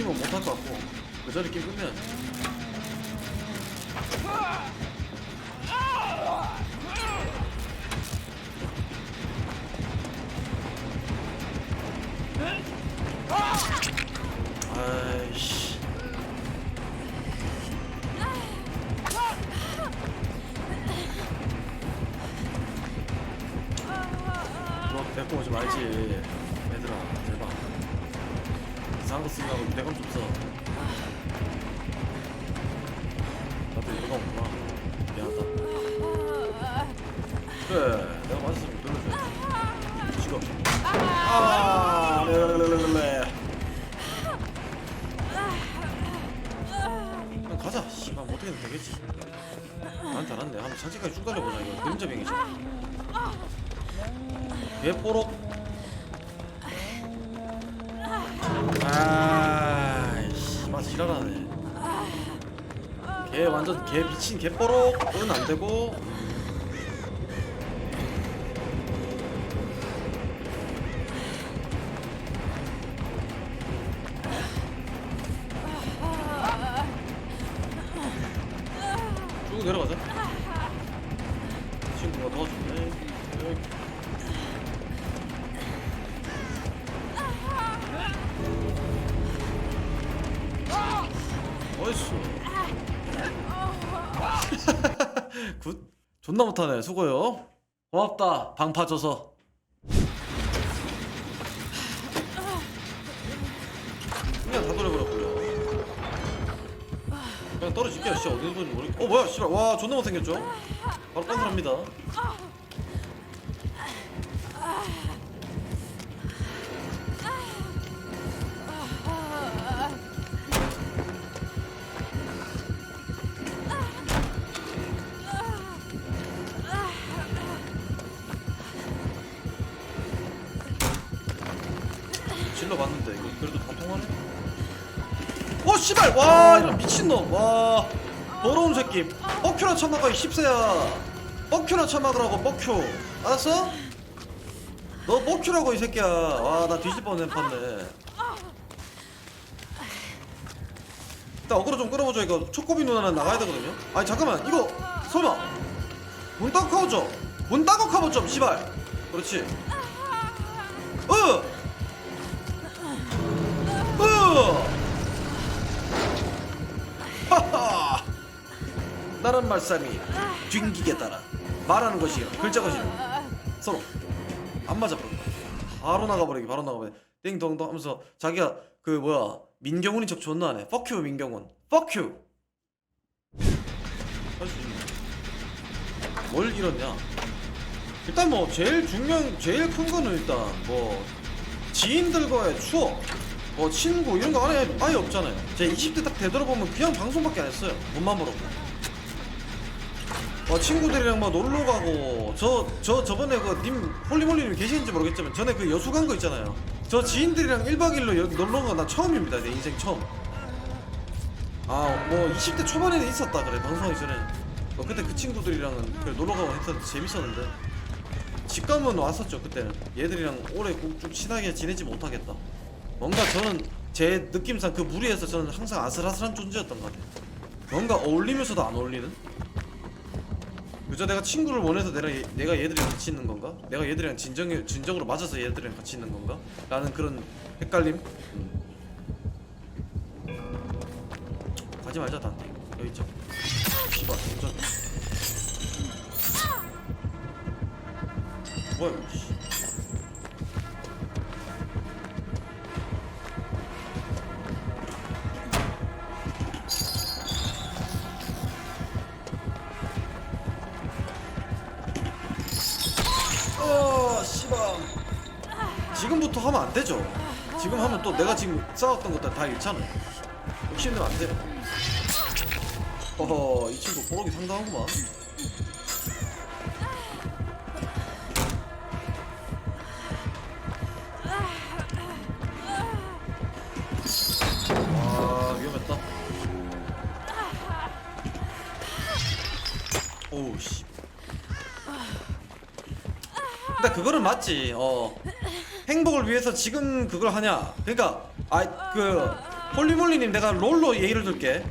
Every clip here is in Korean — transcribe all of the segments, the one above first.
조심은 못할 것 같고 그 전에 게임 끝내야지. 아이씨. 너 데리고 오지 말지 얘들아. 제발 이상한 거 쓰려고 내건 좀 써. 나도 얘가 없구나. 미안하다. 그래 내가 맞았으면 눌러줘야지. 지금 아 레레레레레 그냥 가자. 씨발 뭐 어떻게든 되겠지. 알았네 한번 차지까지 쭉 달려보자 이거. 그림자 병이지. 개뽀록 아이씨 맞아 지랄하네. 개 완전 개 미친 개뽀록은 안되고 어이씨. 굿. 존나 못하네 수고요. 고맙다 방 파줘서. 그냥 다 돌려버렸고요. 그냥 떨어질게요. 진짜 어디 있는지 모르겠 어 뭐야 씨발. 와 존나 못생겼죠? 바로 깐슬합니다 와 이런 미친놈. 와 더러운 새끼. 뻑큐나 쳐먹어 이 십세야. 뻑큐나 쳐먹으라고 뻑큐. 알았어? 너 뻑큐라고 이 새끼야. 와나 뒤질 뻔 뻔네. 일단 어그로 좀 끌어보자 이거. 초코비 누나는 나가야 되거든요. 아니 잠깐만. 이거 설마. 문 닫고 카보죠. 문 카보 좀 씨발. 그렇지. 어 으! 나란 말싸미 튕기게 따라 말하는 것이 글자 것이 서로 안 맞아 버려. 바로 나가버리기 바로 나가버려 띵동동 하면서 자기가 그 뭐야 민경훈인 척 존나 하네 Fuck you 민경훈. Fuck you. 뭘 이러냐? 일단 뭐 제일 중요한 제일 큰 거는 일단 뭐 지인들과의 추억 뭐 친구 이런 거 아예, 아예 없잖아요. 제 20대 딱 되돌아보면 그냥 방송밖에 안 했어요. 몸만 벌었고 어, 친구들이랑 뭐 놀러 가고 저 저 저 번에 그 님 홀리몰리님 계시는지 모르겠지만 전에 그 여수 간 거 있잖아요. 저 지인들이랑 1박 2일로 여기 놀러 간 거 나 처음입니다 내 인생 처음. 아 뭐 20대 초반에는 있었다 그래 방송하기 전에. 어, 그때 그 친구들이랑은 그래 놀러 가고 했었는데 재밌었는데. 집 가면 왔었죠 그때는. 얘들이랑 오래 쭉 친하게 지내지 못하겠다. 뭔가 저는 제 느낌상 그 무리에서 저는 항상 아슬아슬한 존재였던 것 같아요. 뭔가 어울리면서도 안 어울리는 그저 내가 친구를 원해서 내가, 얘- 내가 얘들이랑 같이 있는 건가? 내가 얘들이랑 진정, 진정으로 맞아서 얘들이랑 같이 있는 건가? 라는 그런 헷갈림 음. 가지 말자 단 여기 있죠 씨발 운전 뭐야 지금부터 하면 안 되죠. 지금 하면 또 내가 지금 싸웠던 것들 다 잃잖아요. 욕심내면 안 돼요. 어허, 이 친구 보록이 상당하구만. 와, 위험했다. 오우, 씨. 근데 그거는 맞지. 어. 행복을 위해서 지금 그걸 하냐? 그러니까 아 그 홀리몰리님 내가 롤로 예의를 들게.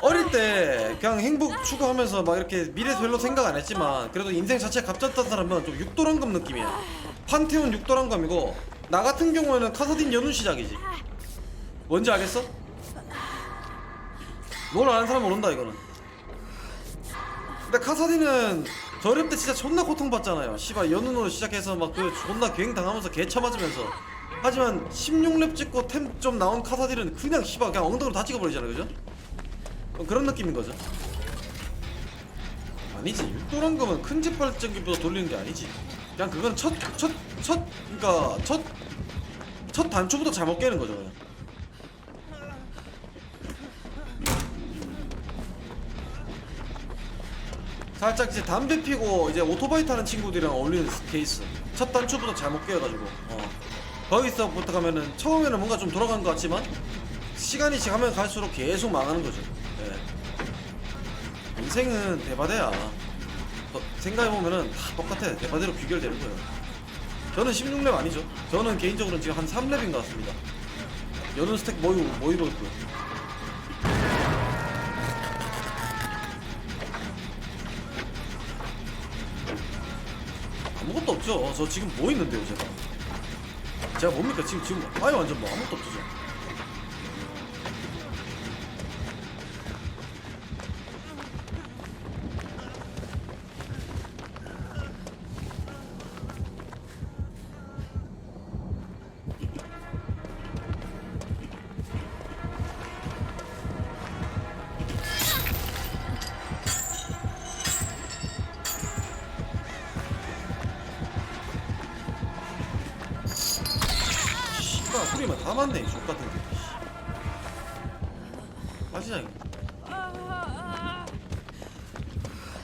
어릴 때 그냥 행복 추구하면서 막 이렇게 미래 별로 생각 안 했지만 그래도 인생 자체가 갑졌던 사람은 좀 육도랑금 느낌이야. 판테온 육도랑감이고 나 같은 경우에는 카사딘 연운 시작이지. 뭔지 알겠어? 뭘 아는 사람 모른다 이거는. 근데 카사딘은 저렴 때 진짜 존나 고통받잖아요. 씨발 연운으로 시작해서 막 그 존나 갱 당하면서 개 쳐 맞으면서. 하지만 16렙 찍고 템 좀 나온 카사딘은 그냥 씨발 그냥 엉덩이로 다 찍어버리잖아 그죠? 어, 그런 느낌인 거죠? 아니지. 육도랑금은 큰집 발전기보다 돌리는 게 아니지. 그냥 그건 첫 첫 첫 그니까 첫 첫 단추부터 잘못 깨는 거죠 그냥 살짝 이제 담배 피고 이제 오토바이 타는 친구들이랑 어울리는 케이스. 첫 단추부터 잘못 깨어가지고. 어. 거기서부터 가면은 처음에는 뭔가 좀 돌아간 것 같지만 시간이 지나면 갈수록 계속 망하는 거죠. 예. 인생은 대바대야. 어, 생각해보면은 다 똑같아. 대바대로 귀결되는 거예요. 저는 16렙 아니죠. 저는 개인적으로 지금 한 3렙인 것 같습니다. 여는 스택 모유 모이로 있고요 없죠. 저 지금 뭐 있는데요, 제가? 제가 뭡니까? 지금 지금 아예 완전 뭐 아무것도 없죠.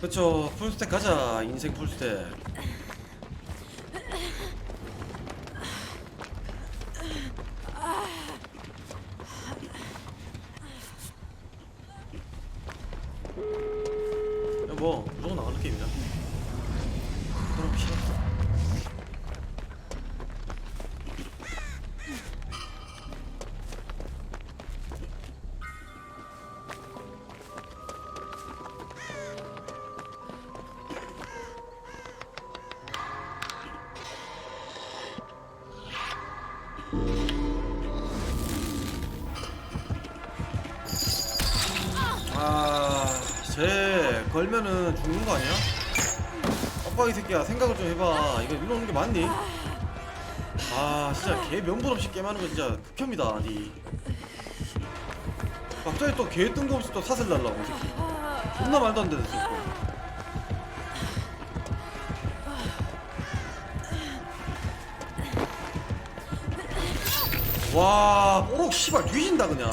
그쵸, 풀스택 가자. 인생 풀스택. 아, 쟤 걸면은 죽는 거 아니야? 아빠 이 새끼야 생각을 좀 해봐. 이거 이러는 게 맞니? 아, 진짜 개 명분 없이 게임하는 거 진짜 극혐이다, 니. 갑자기 또개 뜬금없이 또 사슬 날라고 이 새끼. 존나 말도 안 되는 새끼. 와, 뽀록 씨발 뒤진다 그냥.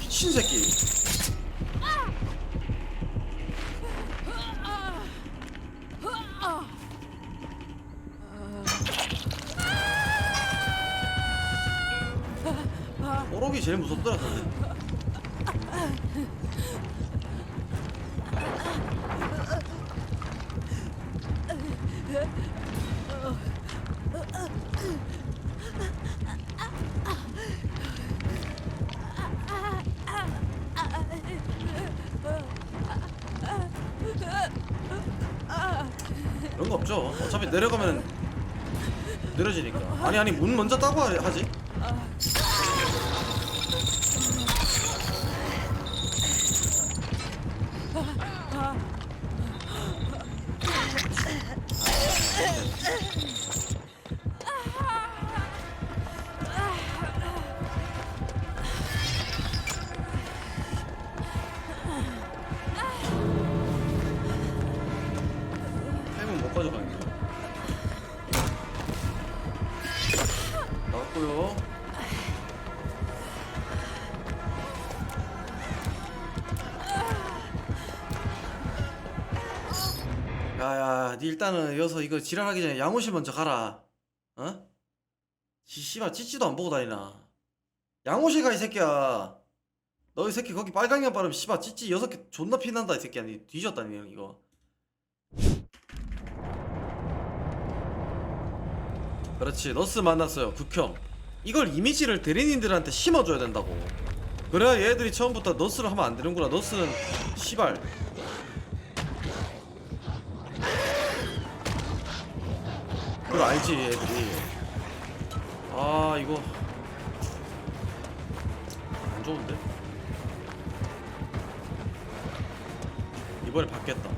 미친 새끼. 뽀록이 제일 무섭더라 근데. 거 없죠. 어차피 내려가면 느려지니까. 아니 아니 문 먼저 따고 하- 하지. 니 일단은 여기서 이거 지랄하기 전에 양호실 먼저 가라. 어? 씨, 씨발 찌찌도 안 보고 다니나. 양호실 가 이 새끼야. 너 이 새끼 거기 빨강이만 바르면 씨발 찌찌 여섯 개 존나 피난다 이 새끼야. 니 뒤졌다니 이거. 그렇지 너스 만났어요 극혐 이걸 이미지를 대리인들한테 심어줘야 된다고 그래야 얘들이 처음부터 너스를 하면 안 되는구나 너스는 시발 그걸 알지 얘들이. 아 이거. 안 좋은데? 이번에 받겠다.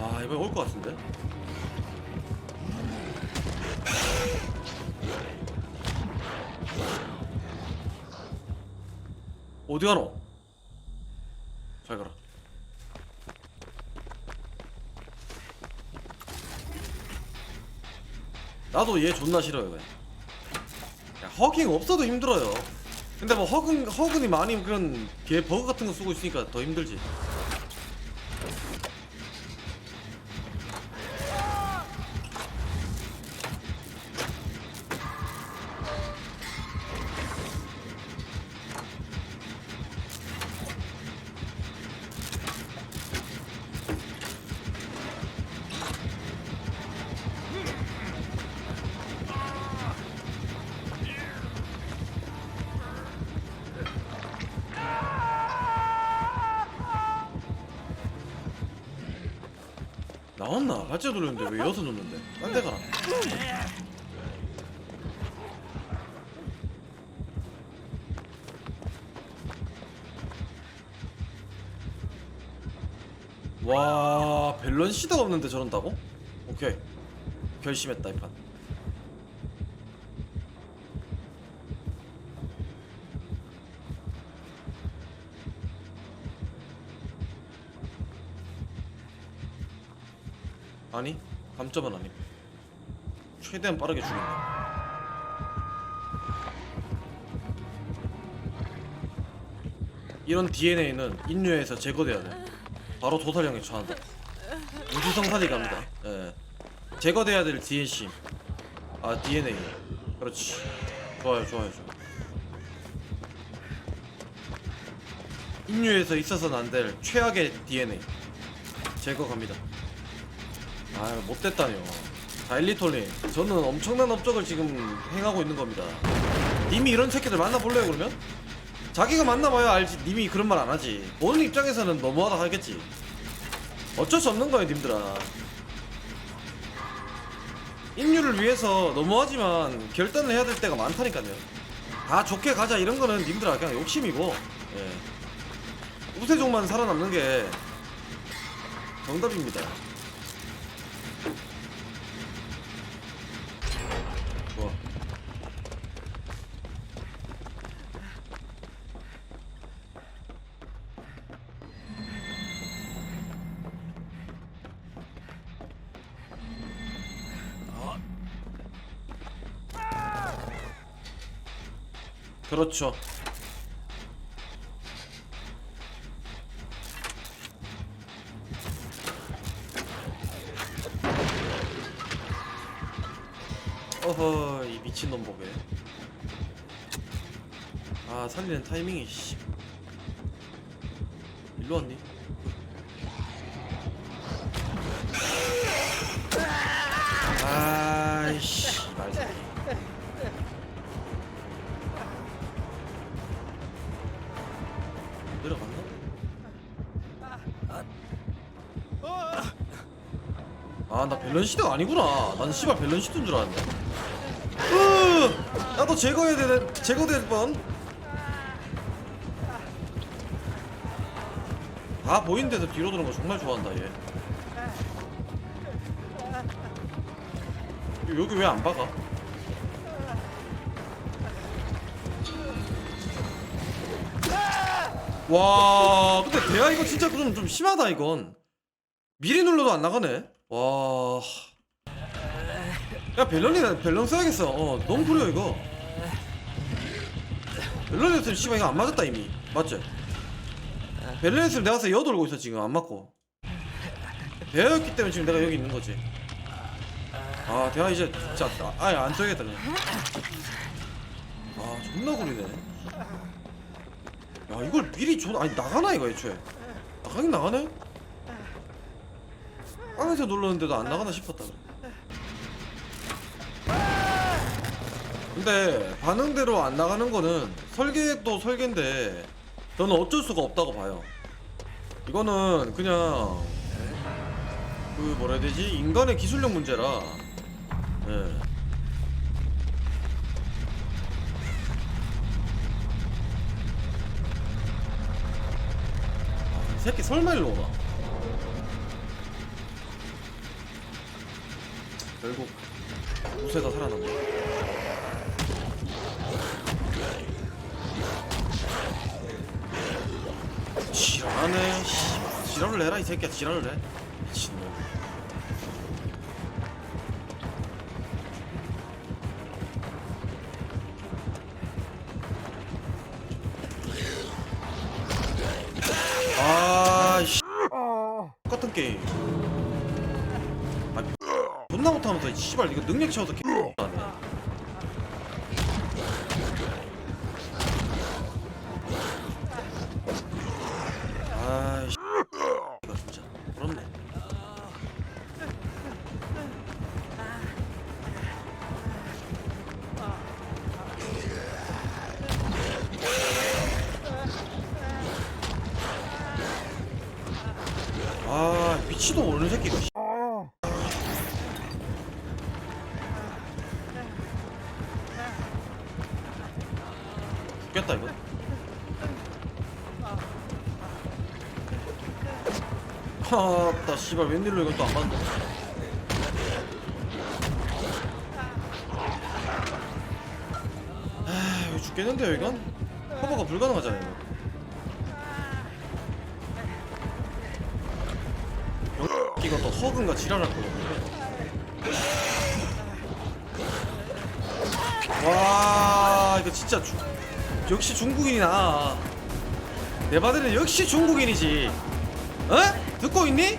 아 이번에 올 것 같은데? 어디 가노? 잘 가라 나도 얘 존나 싫어요 그냥 야, 허깅 없어도 힘들어요. 근데 뭐 허근 허근이 많이 그런 개 버그 같은 거 쓰고 있으니까 더 힘들지 나왔나? 발제 돌렸는데 왜 여기서 놓는데? 딴 데 가라 와 밸런시드가 없는데 저런다고? 오케이 결심했다 이판 아니 감점은 아니 최대한 빠르게 죽인다. 이런 DNA는 인류에서 제거돼야 돼. 바로 도살형에 처한다. 우주성산이 갑니다. 예. 제거돼야 될 DNC 아 DNA 그렇지. 좋아요 좋아요 좋아요. 인류에서 있어서는 안 될 최악의 DNA 제거 갑니다 아유 못됐다뇨 다일리톨님 저는 엄청난 업적을 지금 행하고 있는 겁니다. 님이 이런 새끼들 만나볼래요 그러면? 자기가 만나봐야 알지. 님이 그런 말 안 하지. 보는 입장에서는 너무하다 하겠지. 어쩔 수 없는 거예요 님들아. 인류를 위해서 너무하지만 결단을 해야 될 때가 많다니까요. 다 좋게 가자 이런 거는 님들아 그냥 욕심이고. 예. 우세종만 살아남는 게 정답입니다 좋아 그렇죠. 어허 이 미친놈 보게. 아 살리는 타이밍이 씨. 일로 왔니? 런시드가 아니구나 난 씨발 밸런시드인 줄 알았네 으, 나도 제거해야 되는 제거될 뻔. 다 보이는 데서 뒤로 도는 거 정말 좋아한다 얘. 여기 왜 안 박아? 와, 근데 대야 이거 진짜 좀, 좀 심하다 이건. 미리 눌러도 안 나가네. 와. 야 밸런이다 밸런 써야겠어. 어 너무 구려 이거. 밸런이었으면 씨발 이거 안 맞았다 이미. 맞지? 밸런이었으면 내가 서 여돌고 있어 지금. 안 맞고. 대화였기 때문에 지금 내가 여기 있는 거지. 아 대화 이제 진짜 아- 아예 안 써야겠다 그냥. 아 존나 구리네. 야 이걸 미리 줘 아니 나가나 이거 애초에? 나가긴 나가네 깡에서 눌렀는데도 안 나가나 싶었다 근데 반응대로 안 나가는 거는 설계도 설계인데 저는 어쩔 수가 없다고 봐요. 이거는 그냥 그 뭐라 해야 되지? 인간의 기술력 문제라. 예. 아, 이 새끼 설마 일로 오나 결국 옷에다 살아남네. 지랄하네 지랄을 해라 이 새끼야. 지랄을 해 미친놈. 아씨. 똑같은 게임. 아 존나 못하면서 이 씨발 이거 능력 채워서 개 죽겠다 이거. 아따 씨발. 웬일로 또안 맞는다 아 이거 죽겠는데요 이건? 커버가 불가능하잖아요 이거. 또 허근과 지랄할 거거든요 와 이거 진짜 주, 역시 중국인이 나. 내 바들은 역시 중국인이지. 어? 듣고 있니?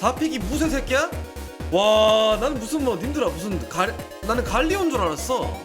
다픽이 무슨 새끼야? 와, 나는 무슨 뭐 님들아 무슨 갈 나는 갈리온 줄 알았어.